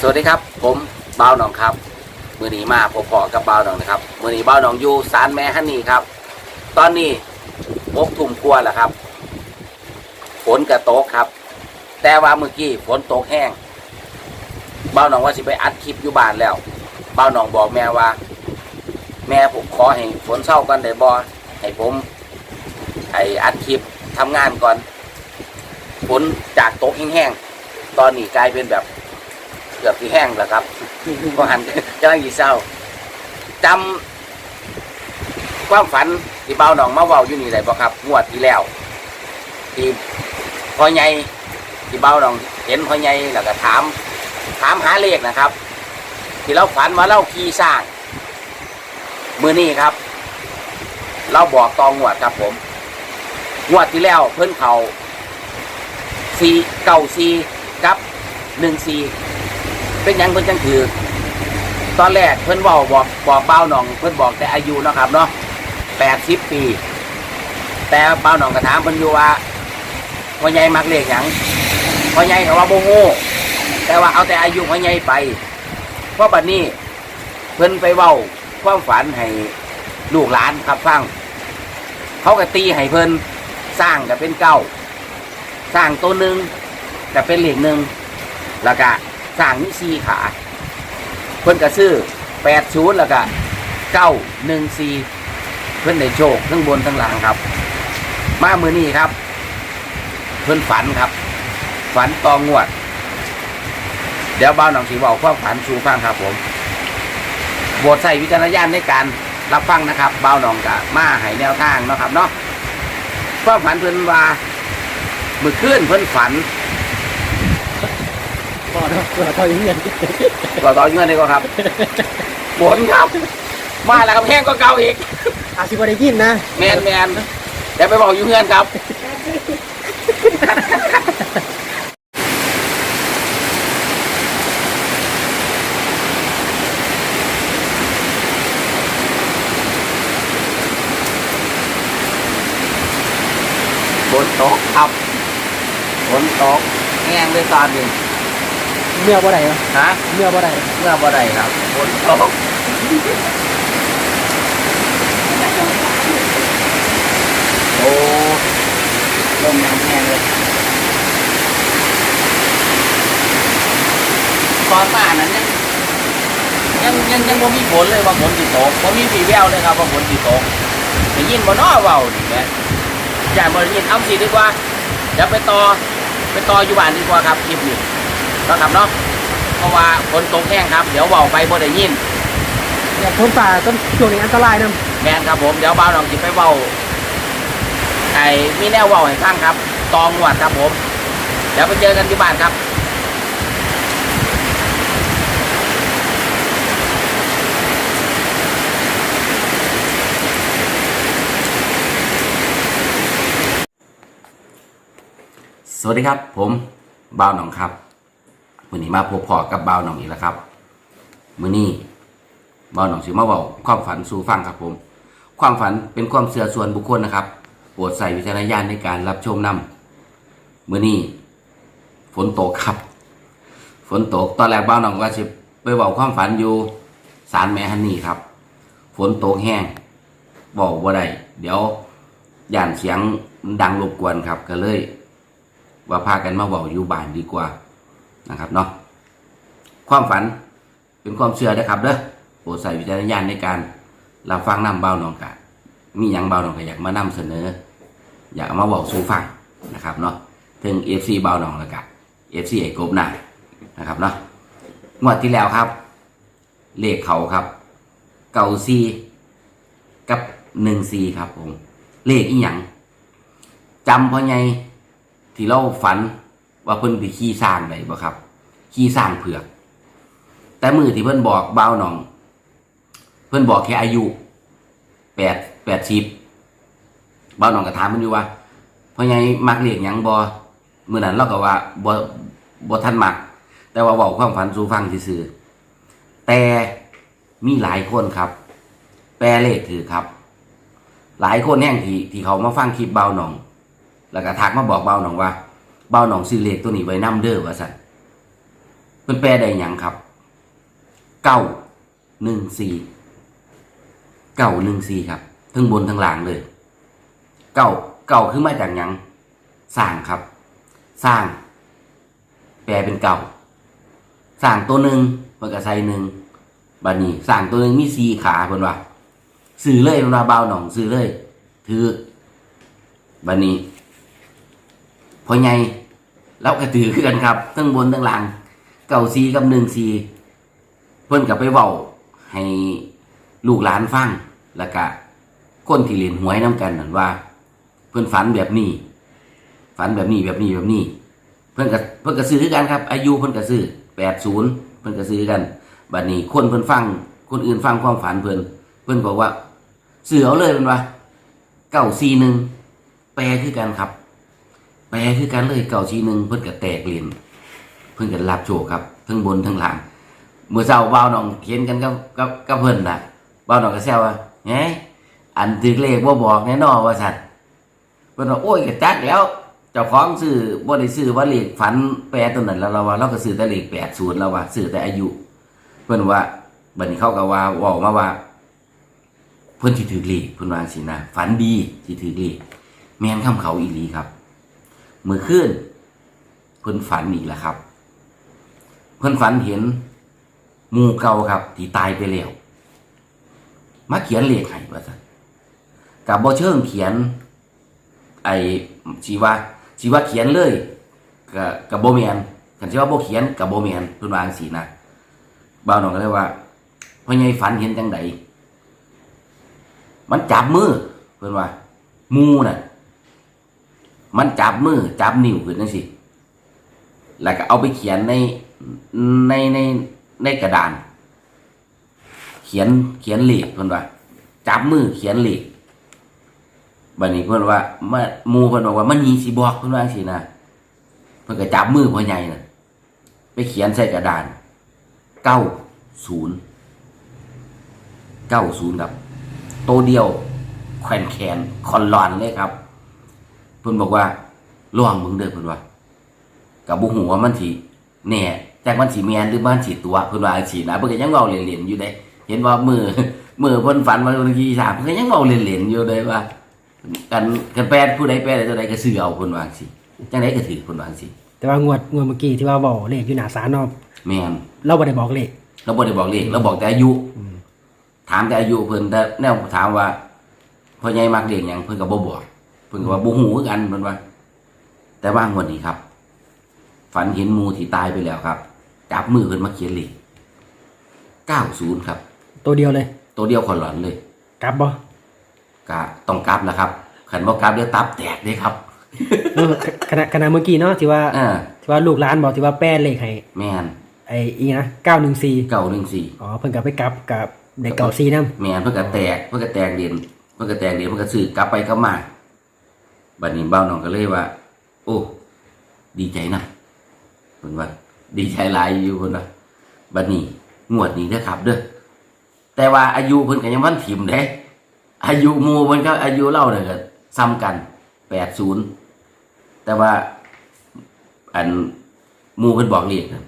สวัสดีครับ ผมบ่าวหนองครับ มือนีมาพอๆกับบ่าวหนองนะครับ มือนีบ่าวหนองอยู่สารแม่ฮันนี่ครับ ตอนนี้มกทุ่มกลัวแหล้วครับ ฝนกระตกครับ แต่ว่าเมื่อกี้ฝนตกแห้งบ่าวหนองว่าสิไปอัดคลิปอยู่บ้านแล้วบ่าวหนองบอกแม่ว่า แม่ผมขอให้ฝนเศร้ากันได้บ่ให้ผมให้อัดคลิปทำงานก่อนฝนจากตกแห้งๆตอนนี้กลายเป็นแบบ กือบที่แห้งแล้วครับก็หันกำลังยีเศร้าจำความฝันที่เบาหนองมาเว้าอยู่นี่ได้บ่ครับงวดที่แล้วที่พ่อใหญ่ที่เบาหนองเห็นพ่อใหญ่แล้วก็ถาม ถามหาเลขนะครับ ที่เราฝันว่าเราขี่สร้าง มือนี้ครับ เราบอกตองงวดครับผมงวดที่แล้วเพิ่นเขาซีเก่าซีกับหนึ่งซี เป็นหยังเพิ่นจังถือตอนแรกเพิ่นเว้าบอกบอกเบ้าหนอง เพิ่นบอกแต่อายุเนาะครับเนาะแปดสิบปี แต่เบ้าหนองก็ถามเพิ่นอยู่ว่าพ่อใหญ่มักเลขหยังพ่อใหญ่เขาว่าโมโง่แต่ว่าเอาแต่อายุพ่อใหญ่ไป เพราะบัดนี้ เพิ่นไปเว้าความฝันให้ลูกหลานครับฟัง เขาก็ตีให้เพิ่นสร้างก็เป็นเก้า สร้างตัวหนึ่งก็เป็นเหล็กหนึ่งแล้วก็ สร้างนี่สี่ขา เพิ่นก็ซื้อแปดศูนย์แล้วก็เก้าหนึ่งสี่เพิ่นได้โชคทั้งบนทั้งหลังครับ มามือนี้ครับ เพิ่นฝันครับ ฝันตองงวด เดี๋ยวบ้าวหนองสีบอกความฝันชูฟังครับผมโปรดใส่วิจารณญาณในการรับฟังนะครับบ้าวหนองกะมาให้แนวทางเนาะครับเนาะความฝันเพิ่นว่ามือขึ้นเพิ่นฝัน พอแล้วเปิดพออย่างเงี้ยต่อต่อเงื่อนได้ก็ครับฝนครับ มาแล้วครับแห้งก็เก่าอีกอาสิบได้ยินนะแมนแมนเดี๋ยวไปบอกอยู่เงื่อนครับฝนตกครับฝนตกแห้งเลยตอนนี้ เมื่อบ่ได้เหรอฮะเมื่อบ่ได้เมื่อบ่ได้ครับฝนตกโอ้ลมน้ำแห้งเลยตอนมานั้นยังยังยังยังบ่มีฝนเลยว่าฝนสิตกบ่มีวี่แววเลยครับว่าฝนสิตกได้ยินบ่น้อเว้านี่แหละอย่าบ่ได้ยินเอาสิดีกว่าเดี๋ยวไปต่อไปต่ออยู่บ้านดีกว่าครับคลิปนี้เนาะครับเนาะเพราะว่าฝนตกแห้งครับ เดี๋ยวเบาไปบ่ได้ยินอย่าพ้นป่าต้นช่วงนี้อันตรายนะแมนครับผมเดี๋ยวเบาลองจิไปเบาไอ้มีแนวเบาให้ฟังครับ ตองหวดครับผม เดี๋ยวไปเจอกันที่บ้านครับสวัสดีครับ ผมบ่าวหนองครับ วันนี้มาพบพอกับบ่าวหนองอีกแล้วครับมื้อนี้บ่าวหนองสิมาเว้าความฝันสู่ฟังครับผม ความฝันเป็นความเชื่อส่วนบุคคลนะครับโปรดใส่วิจารณญาณในการรับชมนำมื้อนี้ฝนตกครับ ฝนตกตอนแรกบ่าวหนองว่าสิไปเว้าความฝันอยู่ศาลแม่ฮันนี่ครับ ฝนตกแห้งเว้าบ่ได้เดี๋ยวย่านเสียงดังรบกวนครับ ก็เลย ว่าพากันมาเว้าอยู่บ้านดีกว่า นะครับเนาะความฝันเป็นความเชื่อนะครับเด้อโปรดใส่วิจารณญาณในการรับฟังนำเบาหนองกะมีหยังเบาหนองก็อยากมานำเสนอ อยากมาบอกสู่ฟังนะครับเนาะถึงเอฟซีเบาหนองล้วกะเอฟซีไอ้กบหน้านะครับเนาะงวดที่แล้วครับเลขเขาครับ เก่าซีกับหนึ่งซีครับผม เลขอีหยังจำพอไงที่เราฝันว่าเพิ่นไปขี่สร้างได้บ่ครับ ขี่สร้างเผือก แต่มือที่เพิ่อนบอกเบาหนอง เพิ่อนบอกแค่อายุแปดแปดสิบเบาหนองก็ถามมันอยู่ว่าพ่อใหญ่มักเรียกยังบ่มื้อนั้นเราก็ว่าบ่บ่ทันมัก แต่ว่าบอกความฝันสู่ฟังซื่อๆแต่มีหลายคนครับ แปลเลขถือครับ หลายคนแห่งที่ที่เขามาฟังคลิปเบาหนอง แล้วก็ทักมาบอกเบาหนองว่าเบาหนองซื้อเลขตัวนี้ไว้นํเด้อว่าสั่น มันแปลได้หยังครับเก้าหนึ่งสี่เก้าหนึ่งสี่ครับทั้งบนทั้งล่างเลยเก้าเก้าคือมาจากหยังสร้างครับ สร้าง แปลเป็นเก่าสร้างตัวหนึ่งมันก็ใส่หนึ่งบัดนี้สร้างตัวหนึ่งมีสี่ขาเพิ่นว่าซื้อเลยเพิ่นว่าเบาหน่องซื้อเลย ถือบัดนี้พอไงแล้วก็ถือขึ้นกันครับทั้งบนทั้งล่าง เก่าซีกับหนึ่งซีเพิ่นกับไปเว้าให้ลูกหลานฟังแล้วก็คนที่เรียนหวยน้กันนั่นว่า เพิ่นฝันแบบนี้ ฝันแบบนี้แบบนี้แบบนี้ เพิ่นก็เพิ่นก็ซื้อกันครับ อายุเพิ่นก็ซื้อแปดศูนย์เพิ่นก็ซื้อกันบัดนี้คนเพิ่นฟัง คนอื่นฟังความฝันเพิ่นเพิ่นบอกว่าซื้อเอาเลยเพิ่นว่าเก้าซีหนึ่งแปลคือกันครับ แปลคือกันเลยเก้าซีหนึ่งเพิ่นก็แตกเลียน เพิ่นก็รับโชคครับทั้งบนทั้งล่างเมื่อเช้าบ่าวน้องเขียนกันกับกับกับเพิ่นน่ะบ่าวน้องก็แซวว่าไงอันถือเลขบ่บอกแน่นอนว่าสัตว์เพิ่นว่าโอ้ยก็จักแล้วเจ้าของซื้อบ่ได้ซื้อว่าเลขฝันแปรตัวนั้นแล้วเราว่าเราก็ซื้อแต่เลข80แล้วว่าซื้อแต่อายุ เพิ่นว่าบัดนี้เขาก็ว่าเว้ามาว่าเพิ่นสิถือเลขเพิ่นว่าสินะฝันดีสิถือเลขแม่นคำเขาอีหลีครับ เมื้อคืนเพิ่นฝันอีกแล้วครับ เพิ่อนฝันเห็นหมู่เก่าครับที่ตายไปแล้วมาเขียนเลขให้ว่าซั่นกับบ่เชิงเขียน ไอ้ชีว่าชีว่าเขียนเลยกับกับโบเมียนกันชีว่าโบเขียนกับโบเมียนเพิ่นว่าจังซี่นะบ่าวน้องก็เลยว่าพ่อใหญ่ฝันเห็นจังไดมันจับมือเพิ่อนว่ามูน่ะ มันจับมือจับนิ้วขึ้นจังซี่แล้วก็เอาไปเขียนใน ในในในกระดาน เขียนเขียนเลขเพิ่นว่าจับมือเขียนเลขบัดนี้เพิ่นว่ามามูเพิ่นบอกว่ามันมีสิบอกเพิ่นว่าจังซี่นะเพิ่นก็จับมือพ่อใหญ่น่ะไปเขียนใส่กระดาน90 90ครับโตเดียวแขวนแขนคอนลอนเลยครับ เพิ่นบอกว่าลองมึงเด้อเพิ่นว่ากับบ่ฮู้ว่ามันสิ แน่แต่มันสิแม่นหรือมันสิตัวเพิ่นว่าจังซี่นะเพิ่นก็ยังเว้าเล่นๆอยู่เด้เห็นว่ามือมือเพิ่นฝันว่าวันที่3เพิ่นก็ยังเว้าเล่นๆอยู่เด้ว่ากันกันแปลผู้ใดแปลใดตัวใดก็ซื้อเอาคนวาจังสิจังไดก็ถือคนวาจังสิแต่ว่างวดงวดเมื่อกี้ที่ว่าบอกเลขอยู่หน้าศาลเนาะแม่นเราบ่ได้บอกเลขเราบ่ได้บอกเลขเราบอกแต่อายุอืมถามแต่อายุเพิ่นแต่แนวถามว่าพ่อใหญ่มักเลขหยังเพิ่นก็บ่บอกเพิ่นก็ว่าบ่ฮู้คือกันเพิ่นว่า แต่ว่างวดนี้ครับ ฝันเห็นหมู่ที่ตายไปแล้วครับ จับมือเพิ่นมาเขียนเลข90ครับ ตัวเดียวเลย ตัวเดียวคนหลอนเลย กลับบ่ก็ต้องกลับแล้วครับคันบ่กลับเดี๋ยวตับแตกเด้ครับ เออขณะขณะเมื่อกี้เนาะที่ว่าอ่า ที่ว่าลูกหลานบอกที่ว่าแป้เลขให้แม่นไอ้อีนะ914 914อ๋อเพิ่นก็ไปกลับกับเด็กเก่าซีนำแม่นเพิ่นก็แตกเพิ่นก็แตกเหรียญเพิ่นก็แตกเหรียญเพิ่นก็ซื้อกลับไปกลับมาบัดนี้เบ้าน้องก็เลยว่า โอ้ ดีใจนะ เพิ่นว่าดีใจหลายอยู่เพิ่นว่าบัดนี้งวดนี้เด้อครับเด้อแต่ว่าอายุเพิ่นก็ยังวันถิ่มเด้อายุหมู่เพิ่นก็อายุเล่าเนี่ยก็ซ้ำกัน80แต่ว่าอันหมู่เพิ่นบอกเลขน่ะ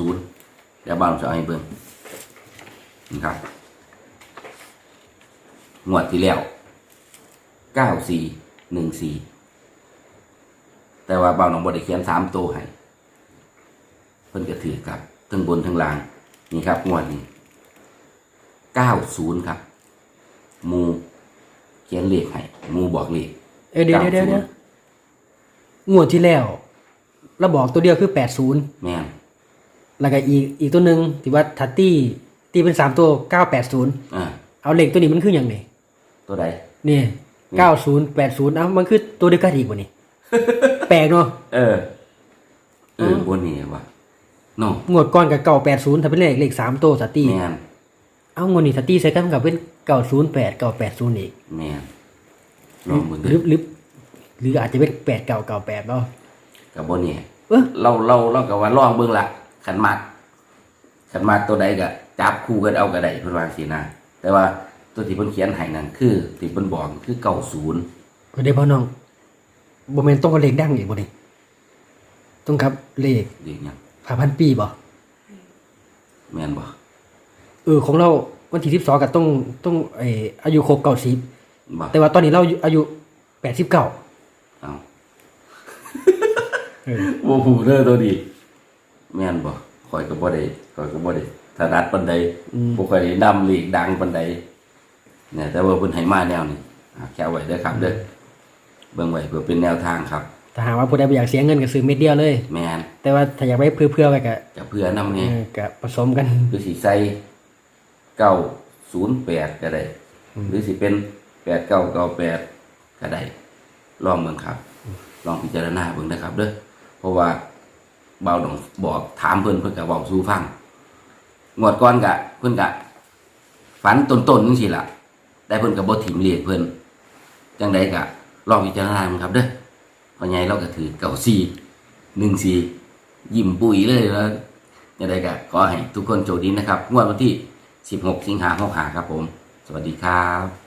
90เดี๋ยวบ้านจะเอาให้เบิ่งนะครับงวดที่แล้วเก้าสี่หนึ่งสี่แต่ว่าเบาหนองบไดเขียนสามตัวให้ เพิ่นก็ถือครับทั้งบนทั้งล่างนี่ครับงวดนี้เก้าศูนย์ครับหมูเขียนเลขให้หมูบอกเลขเออเดี๋ยวเดี๋ยวเดี๋ยวเดี๋ยวงวดที่แล้วเราบอกตัวเดียวคือ80แม่นแล้วก็อีกอีกตัวหนึ่งที่ว่าทัตตี้ตีเป็นสามตัว980อ่าเอาเลขตัวนี้มันคืออย่างไงตัวใดนี่90 80เอ้ามันคือตัวเดียวกันอีกบ่นี่แปลกเนาะเออเออบนนี้วะ โน่งวดก่อนกับเก่า80ถ้าเป็นเลขเลขสามตัวทัตตี้แม่นเอางวดนี้ทัตตี้ใส่กันกับเป็น908 980อีกแม่นลองเบิ่งหเด้รืออหรือหรืออาจจะเป็น8998เนาะกับบนนี้เอ้อเราเราเราก็ว่าลองเบิ่งละขันมักขันมักตัวใดก็จับคู่กันเอาก็ได้เพิ่นว่าสินะแต่ว่าตัวที่เพิ่นเขียนให้นั่นคือที่เพิ่นบอกคือเก้าศูนย์ก็ได้พ่อน้องบ่แม่นต้องกับเลขดังอีกบ่นี่ต้องกับเลข เรียกหยัง 5,000ปีบ่แม่นบ่เออของเราวันที่สิบสองก็ต้องต้องไออายุครบเก้าสิบบ่แต่ว่าตอนนี้เราอายุแปดสิบเก้าเอาเออบ่ฮู้เด้อตัวดีแม่นบ่ข่อยก็บ่ได้ข่อยก็บ่ได้ถนัดปานใดบ่ค่อยได้นำลีกดังปานใดเนี่ยแต่ว่าเพิ่นให้มาแนวนี้อะแค่ไว้เด้อครับเด้อเบิ่งไว้เพื่อเป็นแนวทางครับ ถ้าหากว่าผู้ใดบ่อยากเสียเงินก็ซื้อเม็ดเดียวเลย แม่นแต่ว่าถ้าอยากไว้เพื่อๆไว้ก็จะเพื่อนำเอไงอก็ผสมกัน หรือสิใส่908ก็ได้ หรือสิเป็น8998ก็ได้ ลองเบิ่งครับ ลองพิจารณาเบิ่งนะครับเด้อเพราะว่าเบาดองบอกถามเพิ่นเพิ่นก็เว้าสู่ฟังงวดก่อนก็เพิ่นก็ฝันต้นๆจังซี่ล่ะแต่เพิ่นก็บ่ถิ่มเรียกเพิ่นจังไดก็ลองพิจารณาเบิ่งครับเด้อเพราะไงเราก็ถือเก่าสี่หนึ่งสี่ยิ้มปุ๋ยเลยแล้วยังไงก็ขอให้ทุกคนโชคดีนะครับงวดวันที่ 16 สิงหาคมหาครับผม สวัสดีครับ